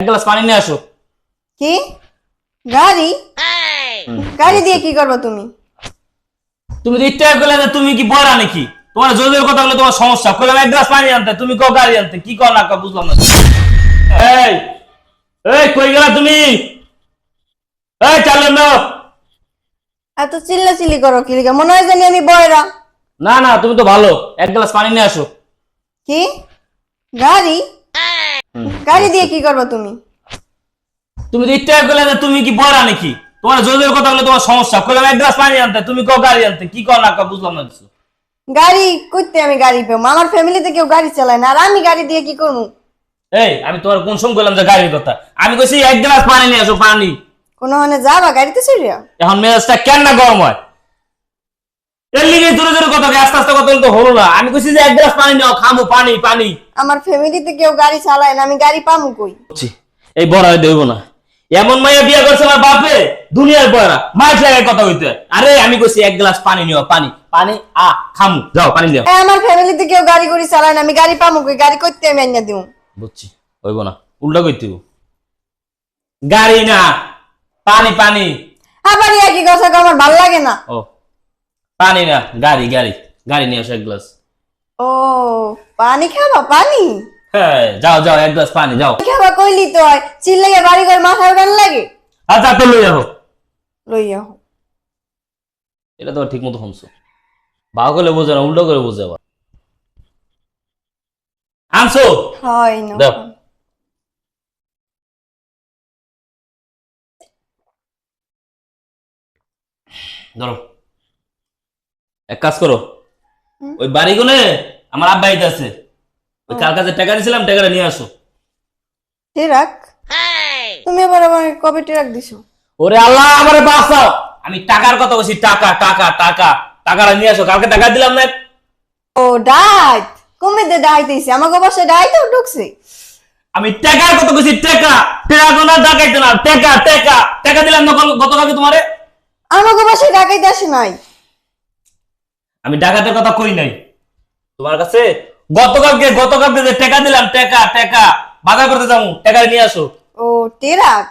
এক গ্লাস পানি নিয়ে আসো। কি? গাড়ি? গাড়ি দিয়ে কি করবে তুমি? তুমি তো ইচ্ছা করলে তুমি কি বড়া নাকি? তোমার জোর জোর কথা বলে তোমার সমস্যা। কইলাম এক গ্লাস পানি আনতে তুমি কো গাড়ি আনতে কি কর না বুঝলাম না। এই এই কই গেলা তুমি? এই চালেন না এত চিল্লা চিল্লি করো কি লিগা? মনে হয় জানি আমি বয়রা। না না তুমি তো ভালো। এক গ্লাস পানি নিয়ে আসো। কি? গাড়ি? গাড়ি দিয়ে কি করবে তুমি? তুমি তো ইচ্ছা করলে যে তুমি কি বড়া নাকি? তোমার জোর জোর কথা বলে তোমার সমস্যা। কইলাম এক গ্লাস পানি আনতে তুমি কো গাড়ি আনতে কি কর না বুঝলাম না কিছু। গাড়ি করতে আমি গাড়ি পেও আমার ফ্যামিলিতে কেউ গাড়ি চালায় না আর আমি গাড়ি দিয়ে কি করব? এই আমি তোমার কোন সময় কইলাম যে গাড়ির কথা? আমি কইছি এক গ্লাস পানি নিয়ে আসো পানি। কোনো মানে যাবা গাড়িতে চড়িয়া? এখন মেজাজটা কেন না গরম হয়? এর লিগে জোরে জোরে কথা আস্তে আস্তে কথা বলতে হলো না। আমি কইছি যে এক গ্লাস পানি নাও খামো পানি পানি। আমার ফ্যামিলিতে কেউ গাড়ি চালায় না আমি গাড়ি পামু কই? এই বড় হয়ে দেব না। এমন মাইয়া বিয়ে করছে আমার বাপে দুনিয়ার বড়া মাইক লাগায় কথা কইতে হয়। আরে আমি কইছি এক গ্লাস পানি নিও পানি। পানি আ খামু। যাও পানি দিও। এ, আমার ফ্যামিলিতে কেউ গাড়ি করে চালায় না আমি গাড়ি পামু কই? গাড়ি করতে আমি আইনা দিও বুঝছি হইব না। উল্টা কইতে। গাড়ি না পানি পানি। আবার ইয়া কি কথা আমার ভালো লাগে না। ও পানি না গাড়ি গাড়ি। গাড়ি নিয়ে আসো এক গ্লাস। ও পানি খাবা? পানি? হ্যাঁ যাও যাও এক গ্লাস পানি যাও। খাবা কইলি তো হয় চিল্লাইয়া বাড়ি করে মাথা উঠান লাগে? আচ্ছা তো লই যাও। লইয়া হো এটা তো ঠিক মতো শুনছো করে বোঝে না উল্টো করে বোঝে আবার। আনছো? হয় না। দাও। ধরো। এক কাজ করো। ওই বাড়ি গুনে আমার আব্বা আইতে আছে ওই কার কাছে টাকা দিয়েছিলাম টাকাটা নিয়ে আসো। টিরাক তুমি আবার আমার কবে টিরাক দিছো? ওরে আল্লাহ আমারে বাঁচাও। আমি টাকার কথা বলছি টাকা টাকা টাকা। টাকাটা নিয়ে আসো কালকে টাকা দিলাম না। ও ডাইট! কমে দে ডাইতেছে আমাকে বাসায় ডাইতেও ঢুকছে। আমি টাকার কথা বলছি টাকা। টাকা কোনো ডাকাইতে না। টাকা টাকা। টাকা দিলাম না গতকালকে তোমারে? আমাকে বাসায় ডাকাইতে আসে নাই। আমি ডাকাতের কথা কই নাই। তোমার কাছে গতকালকে গতকালকে যে টাকা দিলাম টাকা টাকা বাজার করতে যাব টাকা নিয়ে আসো। ও টিরাক?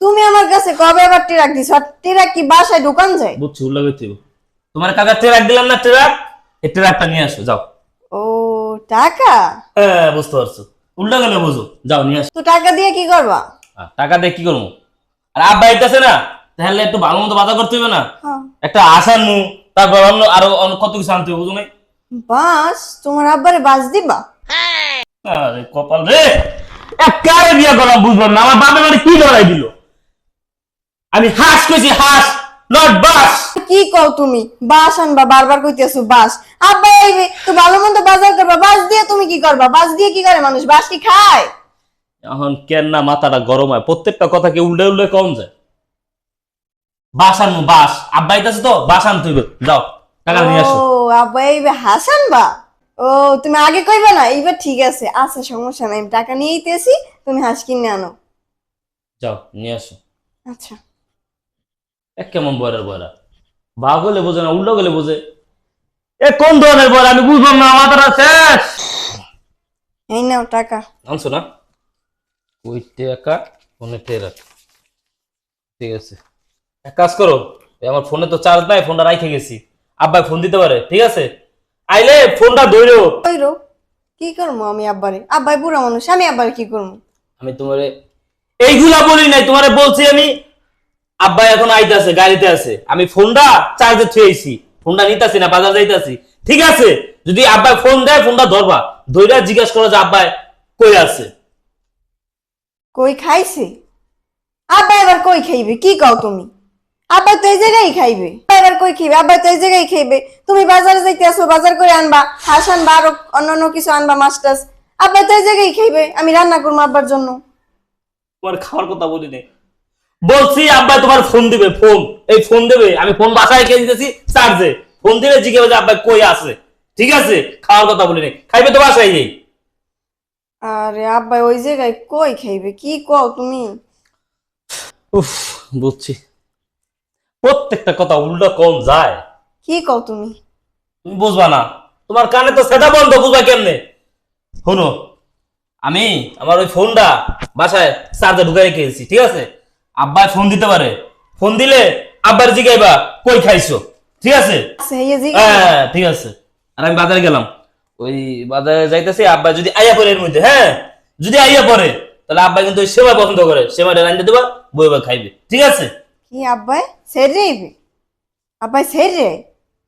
তুমি আমার কাছে কবে আবার টিরাক দিছো? টিরাক কি বাসায় দোকান যায়? বুঝছি উল্লা করতে তোমার কাকা ট্রাক দিলাম না ট্রাক? এই ট্রাকটা নিয়ে আসো যাও। ও টাকা? হ্যাঁ বুঝতে পারছ। উল্টা গেলে বুঝো? যাও নিয়ে আসো। তো টাকা দিয়ে কি করবা? টাকা দিয়ে কি করব? আর আব্বা আইতেছে না তাহলে একটু ভালো মতো বাজার করতে হবে না? হ্যাঁ। একটা আসার নু তারপর অন্য আরও কত কিছু আনতে হবে নাই বাস তোমার আব্বারে বাস দিবা। আরে কপাল রে একারে বিয়ে করলাম বুঝলাম না। আমার বাপের বাড়ি কি লড়াই দিল? আমি হাঁস কইছি হাঁস নট বাস। কি কও তুমি? বাস আনবা বারবার কইতেছো বাস। আব্বা আইবে তো ভালো মন্দ বাজার করবা বাস দিয়ে তুমি কি করবা? বাস দিয়ে কি করে মানুষ? বাস কি খায়? এখন কেন না মাথাটা গরম হয়? প্রত্যেকটা কথা কি উল্টে উল্টে কম যায়? বাস আনব বাস। আব্বা আইতাছে তো বাস আনতে হইবে। যাও টাকা নিয়ে আসো। ও আব্বা এইবে হাসান বা? ও তুমি আগে কইবে না? এইবার ঠিক আছে। আচ্ছা সমস্যা নাই। আমি টাকা নিয়ে আইতেছি তুমি হাঁস কিনে আনো। যাও নিয়ে আসো। আচ্ছা। এক কেমন বয়রার বয়রা? বা গেলে বোঝে না উল্টো গেলে বোঝে। এ কোন ধরনের বয়রা? আমি বুঝলাম না মাথাটা শেষ। এই নাও টাকা। আনছো না? ওই টাকা ফোনে ঠিক আছে। এক কাজ করো আমার ফোনে তো চার্জ নাই ফোনটা রাইখে গেছি। আব্বাই ফোন দিতে পারে ঠিক আছে? আইলে ফোনটা ধরো কইরো কি করব আমি আব্বারে? আব্বাই বুড়া মানুষ আমি আব্বারে কি করব আমি তোমারে এইগুলা বলি নাই তোমারে বলছি আমি আব্বা এখন আইতাছে গাড়িতে আছে। আমি ফোনটা চার্জে থুয়েছি ফোনটা নিতাছি না বাজার যাইতাছি। ঠিক আছে? যদি আব্বাই ফোন দেয় ফোনটা ধরবা। ধইরা জিজ্ঞাসা করো যে আব্বাই কই আছে। কই খাইছে? আব্বা এবার কই খাইবে? কি কও তুমি? আব্বা তো এই জায়গায় খাইবে। এবার কই খাইবে? আব্বা তো এই জায়গায় খাইবে। তুমি বাজারে যাইতে আসো বাজার করে আনবা। হাঁস আনবা আরও অন্যান্য কিছু আনবা মাছ টাছ আব্বা তো এই জায়গায় খাইবে। আমি রান্না করব আব্বার জন্য। তোমার খাওয়ার কথা বলি নাই বলছি আব্বা তোমার ফোন দিবে ফোন। এই ফোন দেবে আমি ফোন বাসায় রেখে দিতেছি চার্জে। ফোন দিলে জিজ্ঞাসা আব্বা কই আছে। ঠিক আছে? খাওয়ার কথা বলি নাই খাইবে তো বাসায় যাই আরে আব্বা ওই জায়গায় কই খাইবে? কি কও তুমি? উফ বুঝছি। প্রত্যেকটা কথা উল্টো কম যায়? কি কও তুমি? তুমি বুঝবা না। তোমার কানে তো সেটা বন্ধ বুঝবা কেমনে? শোনো আমি আমার ওই ফোনটা বাসায় চার্জে ঢুকাই রেখে এসেছি ঠিক আছে? আব্বাই ফোন দিতে পারে। ফোন দিলে আব্বার জিগাইবা কই খাইছো? ঠিক আছে? আচ্ছা, এই যে হ্যাঁ ঠিক আছে। আর আমি বাজারে গেলাম। ওই বাজারে যাইতেছি আব্বা যদি আইয়া পড়ে এর মধ্যে হ্যাঁ? যদি আইয়া পড়ে তাহলে আব্বা কিন্তু ওই সেমাই পছন্দ করে সেমাইটা রান্না দেবা বই বই খাইবে ঠিক আছে? কি আব্বাই সের রে আব্বাই সের রে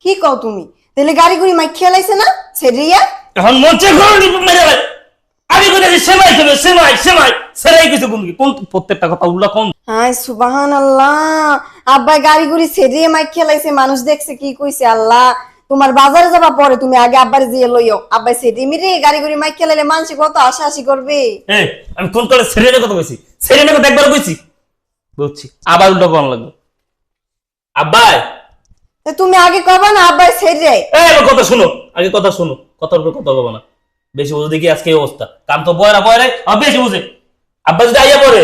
কি কও তুমি? তাহলে গাড়ি গুড়ি মাই খেলাইছে না? সের রিয়া এখন মঞ্চে ঘর মেরে ভাই আমি কোথায় সেমাই খাবে সেমাই সেমাই। সেরাই কিছু কোন কোন প্রত্যেকটা কথা উল্লা কোন? হাই সুবাহান আল্লাহ আব্বাই গাড়ি গুড়ি সের রিয়া মাই খেলাইছে মানুষ দেখছে কি কইছে আল্লাহ। তোমার বাজারে যাবা পরে তুমি আগে আব্বার দিয়ে লইও। আব্বাই সেরি মিরে। গাড়ি গুড়ি মাই খেলাইলে মানুষ কত আশা আশি করবে আমি কোন কালে সেরেনের কথা কইছি? সেরেনের কথা একবার কইছি? বুঝছি। আবার উল্টো কোন লাগবে আব্বাই! তা তুমি আগে কবা না আব্বাই সের রে এই আমার কথা শোনো। আগে কথা শোনো। কথার উপর কথা বলব না। বেশি বুঝে দেখি আজকে এই অবস্থা। কাম তো বয়রা বয়রাই আর বেশি বুঝে। আব্বা যদি আইয়া পড়ে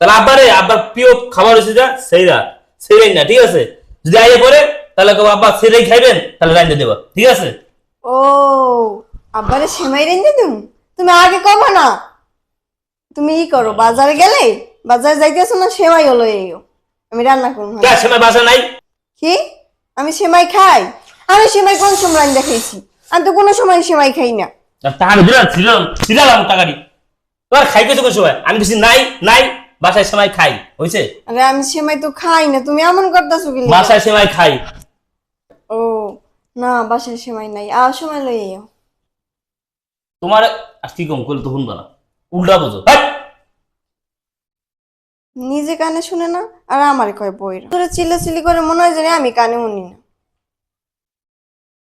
তাহলে আব্বারে আব্বার প্রিয় খাবার হচ্ছে যা সেইরা সেইরাই না ঠিক আছে? যদি আইয়া পড়ে তাহলে কব আব্বা সেইরাই খাইবেন তাহলে রাইন্দে দেবা। ঠিক আছে? ও আব্বারে সেমাই রেঞ্জে তুমি তুমি আগে কবা না। তুমি ই করো বাজারে গেলে বাজারে যাইতেছো না সেমাই হলো এইও আমি রান্না করব কে সময় বাসা নাই? কি? আমি সেমাই খাই। আমি সেমাই কোন সময় রান্না খাইছি? আমি তো কোনো সময় সেমাই খাই না। আর তাহার দিলাম ছিলাম ছিলাম টাকারি তোমার খাই কিছু কোন সময়? আমি কিছু নাই নাই বাসায় সেমাই খাই। হয়েছে আরে আমি সেমাই তো খাই না তুমি এমন করতেছো কি বাসায় সেমাই খাই। ও না বাসায় সেমাই নাই। আর সময় লই তোমার আর কি কম করলে তো শুনবা না। উল্টা বোঝো। হাট! নিজে কানে শুনে না, আর আমার কয় বইরা। তোরা চিল্লাচিল্লি করে মনে হয় যে আমি কানে শুনি না।